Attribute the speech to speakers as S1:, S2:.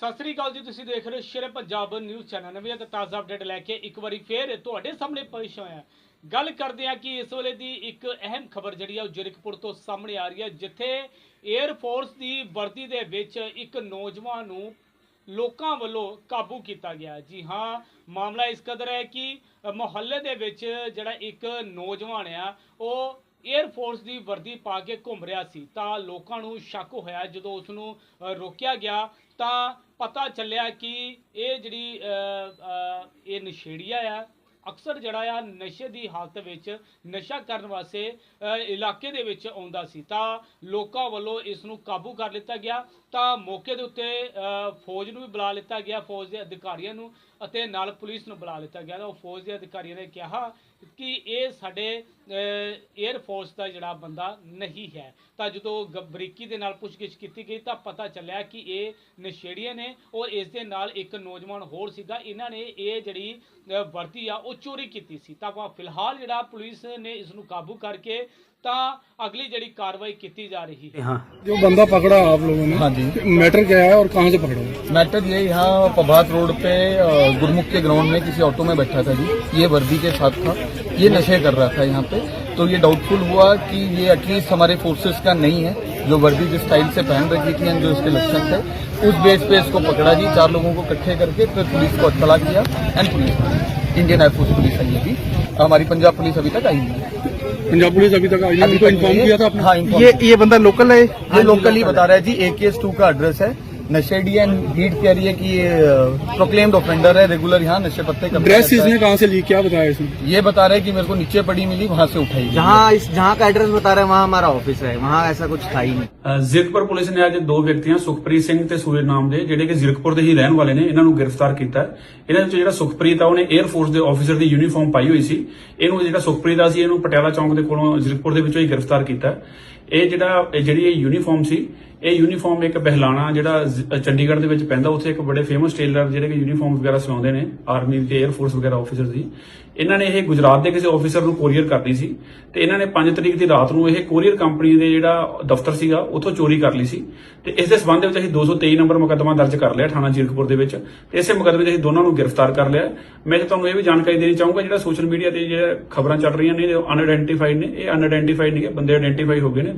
S1: ਸਤਿ ਸ੍ਰੀ ਅਕਾਲ ਜੀ, ਤੁਸੀਂ ਦੇਖ ਰਹੇ ਹੋ ਸ਼ੇਰੇ ਪੰਜਾਬ ਨਿਊਜ਼ ਚੈਨਲ। ਨਵੀਂ ਅਤੇ ਤਾਜ਼ਾ ਅਪਡੇਟ ਲੈ ਕੇ ਇੱਕ ਵਾਰੀ ਫੇਰ ਤੁਹਾਡੇ ਸਾਹਮਣੇ ਪੇਸ਼ ਹੋਇਆ ਗੱਲ ਕਰਦੇ ਹਾਂ ਕਿ ਇਸ ਵੇਲੇ ਦੀ ਇੱਕ ਅਹਿਮ ਖਬਰ ਜਿਹੜੀ ਆ, ਉਹ ਜਰਕਪੁਰ ਤੋਂ ਸਾਹਮਣੇ ਆ ਰਹੀ ਹੈ, ਜਿੱਥੇ 에ਅਰ ਫੋਰਸ ਦੀ ਵਰਦੀ ਦੇ ਵਿੱਚ ਇੱਕ ਨੌਜਵਾਨ ਨੂੰ ਲੋਕਾਂ ਵੱਲੋਂ ਕਾਬੂ ਕੀਤਾ ਗਿਆ ਜੀ ਹਾਂ, ਮਾਮਲਾ ਇਸ ਕਦਰ ਹੈ ਕਿ ਮੁਹੱਲੇ ਦੇ ਵਿੱਚ ਜਿਹੜਾ ਇੱਕ ਨੌਜਵਾਨ ਆ, ਉਹ 에ਅਰ ਫੋਰਸ ਦੀ ਵਰਦੀ ਪਾ ਕੇ ਘੁੰਮ ਰਿਹਾ ਸੀ। ਤਾਂ ਲੋਕਾਂ ਨੂੰ ਸ਼ੱਕ ਹੋਇਆ, ਜਦੋਂ ਉਸ ਨੂੰ ਰੋਕਿਆ ਗਿਆ, ਤਾਂ ਪਤਾ ਚੱਲਿਆ ਕਿ ਇਹ ਜਿਹੜੀ ਇਹ ਨਸ਼ੇੜੀਆ ਆ ਅਕਸਰ ਜਿਹੜਾ ਆ ਨਸ਼ੇ ਦੀ ਹਾਲਤ ਵਿੱਚ, ਨਸ਼ਾ ਕਰਨ ਵਾਸਤੇ ਇਲਾਕੇ ਦੇ ਵਿੱਚ ਆਉਂਦਾ ਸੀ। ਤਾਂ ਲੋਕਾਂ ਵੱਲੋਂ ਇਸ ਨੂੰ ਕਾਬੂ ਕਰ ਲਿੱਤਾ ਗਿਆ। ਤਾਂ ਮੌਕੇ ਦੇ ਉੱਤੇ ਫੌਜ ਨੂੰ ਵੀ ਬੁਲਾ ਲਿੱਤਾ ਗਿਆ, ਫੌਜ ਦੇ ਅਧਿਕਾਰੀਆਂ ਨੂੰ ਅਤੇ ਨਾਲ ਪੁਲਿਸ ਨੂੰ ਬੁਲਾ ਲਿੱਤਾ ਗਿਆ। ਤਾਂ ਉਹ ਫੌਜ ਦੇ ਅਧਿਕਾਰੀਆਂ ਨੇ ਕਿਹਾ ਕਿ ਇਹ ਸਾਡੇ 에ਅਰ ਫੋਰਸ ਦਾ ਜਿਹੜਾ ਬੰਦਾ ਨਹੀਂ ਹੈ। ਤਾਂ ਜਦੋਂ ਗ- ਬਰੀਕੀ ਦੇ ਨਾਲ ਪੁੱਛਗਿੱਛ ਕੀਤੀ ਗਈ, ਤਾਂ ਪਤਾ ਚੱਲਿਆ ਕਿ ਇਹ ਨਸ਼ੇੜੀਆਂ ਨੇ। ਔਰ ਇਸ ਦੇ ਨਾਲ ਇੱਕ ਨੌਜਵਾਨ ਹੋਰ ਸੀਗਾ। ਇਹਨਾਂ ਨੇ ਇਹ ਜਿਹੜੀ ਵਰਤੀ ਵਰਦੀ ਆ ਉਹ ਚੋਰੀ ਕੀਤੀ ਸੀ ਤਾਂ ਵਾ- ਫਿਲਹਾਲ ਜਿਹੜਾ ਪੁਲਿਸ ਨੇ ਇਸ ਨੂੰ ਕਾਬੂ ਕਰਕੇ ਤਾਂ ਅਗਲੀ ਜਿਹੜੀ ਕਾਰਵਾਈ ਕੀਤੀ ਜਾ ਰਹੀ ਹੈ
S2: हाँ
S3: जो बंदा पकड़ा आप लोगों ने
S4: हाँ जी
S3: मैटर क्या है और कहाँ से पकड़ा
S4: मैटर ये यहाँ प्रभात रोड पे अ, गुरमुख के ग्राउंड में किसी ऑटो में बैठा था जी ये वर्दी के साथ था ये नशे कर रहा था यहाँ पे तो ये डाउटफुल हुआ कि ये एटलीस्ट हमारे फोर्सेस का नहीं है जो वर्दी जिस स्टाइल से पहन रखी थी एंड जो इसके लक्षण थे उस बेस पे इसको पकड़ा जी चार लोगों को इकट्ठे करके फिर पुलिस को इत्तला किया and police Indian air force police आई अभी हमारी पंजाब पुलिस अभी तक आई नहीं है
S3: पंजाब पुलिस अभी तक आई है
S4: अभी
S3: उनको
S4: तक
S3: इन्फॉर्म
S4: नहीं है।
S3: किया था आपने
S4: हाँ inform
S2: ये ये बंदा लोकल है
S4: ये लोकल ही बता रहा है जी ए के एस टू का एड्रेस है नशे डी एंड लीड कह रही है कि प्रोक्लेम्ड ऑफेंडर है रेगुलर यहाँ नशे पत्ते का
S3: ड्रेस इसने कहाँ से ली क्या बताया इसने
S4: ये बता रहा है मेरे को नीचे पड़ी मिली वहाँ से उठाई
S2: जहाँ जहाँ का एड्रेस बता रहा वहाँ हमारा ऑफिस है वहाँ ऐसा कुछ था ही नहीं
S5: ਜ਼ਿਰਕਪੁਰ ਪੁਲਿਸ ਨੇ ਅੱਜ ਦੋ ਵਿਅਕਤੀਆਂ ਸੁਖਪ੍ਰੀਤ ਸਿੰਘ ਤੇ ਸੂਰਜ ਨਾਮ ਦੇ ਜਿਹੜੇ ਕਿ ਜ਼ਿਰਕਪੁਰ ਦੇ ਹੀ ਰਹਿਣ ਵਾਲੇ ਨੇ ਇਹਨਾਂ ਨੂੰ ਗ੍ਰਿਫਤਾਰ ਕੀਤਾ ਇਹਨਾਂ ਵਿੱਚ ਜਿਹੜਾ ਸੁਖਪ੍ਰੀਤ ਆ ਉਹਨੇ 에ਅਰ ਫੋਰਸ ਦੇ ਆਫੀਸਰ ਦੀ ਯੂਨੀਫਾਰਮ ਪਾਈ ਹੋਈ ਸੀ। ਇਹਨੂੰ ਜਿਹੜਾ ਸੀ ਇਹਨੂੰ ਪਟਿਆਲਾ ਚੌਂਕ ਦੇ ਕੋਲੋਂ ਜ਼ਿਰਕਪੁਰ ਦੇ ਵਿੱਚੋਂ ਹੀ ਗ੍ਰਿਫਤਾਰ ਕੀਤਾ ਇਹ ਜਿਹੜਾ, ਇਹ ਜਿਹੜੀ ਇਹ ਯੂਨੀਫਾਰਮ ਸੀ, ਇਹ ਯੂਨੀਫਾਰਮ ਇੱਕ ਬਹਿਲਾਣਾ ਜਿਹੜਾ ਚੰਡੀਗੜ੍ਹ ਦੇ ਵਿੱਚ ਪੈਂਦਾ, ਉੱਥੇ ਇੱਕ ਬੜੇ ਫੇਮਸ ਟੇਲਰ ਜਿਹੜੇ ਕਿ ਯੂਨੀਫਾਰਮ ਵਗੈਰਾ ਸਿਲਾਉਂਦੇ ਨੇ ਆਰਮੀ ਤੇ 에ਅਰ ਫੋਰਸ ਵਗੈਰਾ ਆਫੀਸਰ ਦੀ। ਇਹਨਾਂ ਨੇ ਇਹ ਗੁਜਰਾਤ ਦੇ ਕਿਸੇ ਆਫੀਸਰ ਨੂੰ ਕੋਰੀਅਰ ਕਰਨੀ ਸੀ ਤੇ ਇਹਨਾਂ ਨੇ 5 ਤਰੀਕ ਦੀ ਰਾਤ ਨੂੰ ਇਹ ਕੋਰੀਅਰ ਕੰਪਨੀ ਦੇ ਜਿਹੜਾ ਦਫ਼ਤਰ ਸੀਗਾ, ਉੱਥੋਂ ਚੋਰੀ ਕਰ ਲਈ ਸੀ। ਤੇ ਇਸ ਦੇ ਸਬੰਧ ਵਿੱਚ ਅਸੀਂ 223 ਨੰਬਰ ਮੁਕੱਦਮਾ ਦਰਜ ਕਰ ਲਿਆ ਥਾਣਾ ਜੀਰਕਪੁਰ ਦੇ ਵਿੱਚ ਤੇ ਇਸੇ ਮੁਕੱਦਮੇ 'ਚ ਅਸੀਂ ਦੋਨਾਂ ਨੂੰ ਗ੍ਰਿਫਤਾਰ ਕਰ ਲਿਆ। ਮੈਂ ਤੁਹਾਨੂੰ ਇਹ ਵੀ ਜਾਣਕਾਰੀ ਦੇਣੀ ਚਾਹੂੰਗਾ, ਜਿਹੜਾ ਸੋਸ਼ਲ ਮੀਡੀਆ ਤੇ ਜਿਹੜਾ ਖਬਰਾਂ ਚੱਲ ਰਹੀਆਂ ਨੇ ਜੋ ਅਨਆਇਡੈਂਟੀਫਾਈਡ ਨੇ। ਇਹ ਅਨਆਇਡੈਂਟੀਫਾਈਡ ਨਹੀਂ ਹੈ ਬੰਦੇ ਆਇਡੈਂਟੀਫਾਈ ਹੋ ਗਏ ਨੇ।